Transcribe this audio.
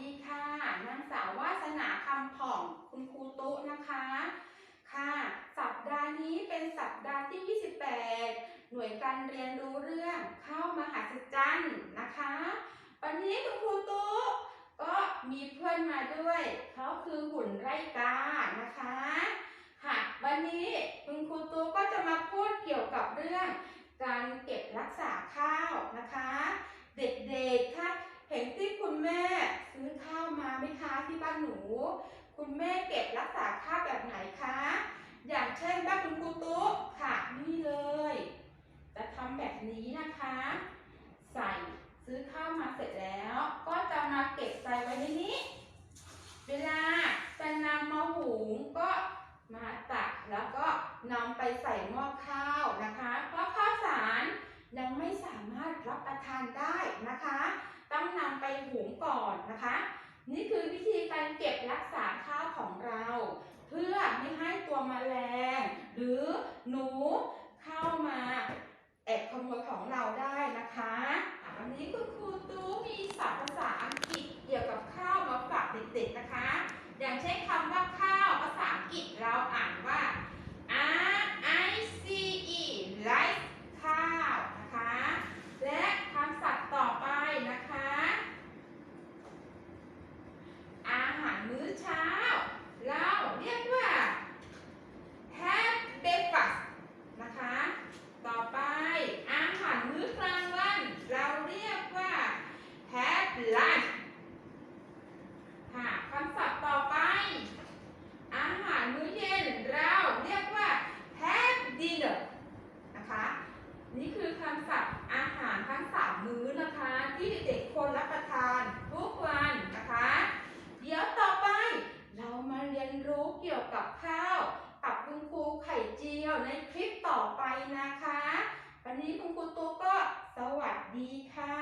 ดีค่ะนางสาววาสนาคำผ่องคุณครูตุ๊นะคะ ค่ะ สัปดาห์นี้เป็นสัปดาห์ที่ 28 หน่วยการเรียนรู้เรื่องเข้ามหัศจรรย์นะคะ วันนี้คุณครูตุ๊ก็มีเพื่อนมาด้วยเขาคือหุ่นไร่กานะคะ ค่ะ วันนี้คุณครูตุ๊ก็จะมาพูดเกี่ยวกับเรื่องการเก็บรักษาข้าวนะคะ เด็กๆถ้าเห็นที่คุณแม่ซื้อข้าวมาไหมคะที่บ้าน หนู คุณแม่เก็บรักษาข้าวแบบไหนคะ อย่างเช่นบ้านคุณครูตุ๊กค่ะนี่เลย จะทำแบบนี้นะคะ ใส่ซื้อข้าวมาเสร็จแล้ว ก็จะมาเก็บใส่ไว้ในนี้ เวลาจะนำมาหุงก็มาตักแล้วก็นำไปใส่หม้อข้าวนะคะ เพราะข้าวสารยังไม่สามารถรับประทานได้นะคะ ต้องนำไปหุงก่อนนะคะ นี่คือวิธีการเก็บรักษาข้าวของเรา เพื่อไม่ มแมลง หรือหนูเข้ามาแอบขโมยของเราได้นะคะอะวันนี้คุณครูตู้มีศัพท์ภาษาอังกฤษเกี่ยวกับข้าวมาฝากเด็กๆนะคะ อย่างเช่นคำว่าข้าวภาษาอังกฤษเราอ่านว่า R I C E rice ข้าวนะคะ และคำศัพท์ต่อไปนะคะ อาหารมื้อเช้า เราเรียกว่า have breakfast นะคะ ต่อไปอาหารมื้อกลางวัน เราเรียกว่า have lunch ค่ะคำศัพท์ต่อไป อาหารมื้อเย็นเราเรียกว่า have dinner นะคะ นี่คือคำศัพท์อาหารทั้งสามมื้อนะคะ ที่เด็กๆควรรับประทานทุกวันนะคะ เดี๋ยวต่อไป เรามาเรียนรู้เกี่ยวกับข้าวกับคุณครูไข่เจียวในคลิปต่อไปนะคะ วันนี้คุณครูตุ๊กก็สวัส ดีค่ะ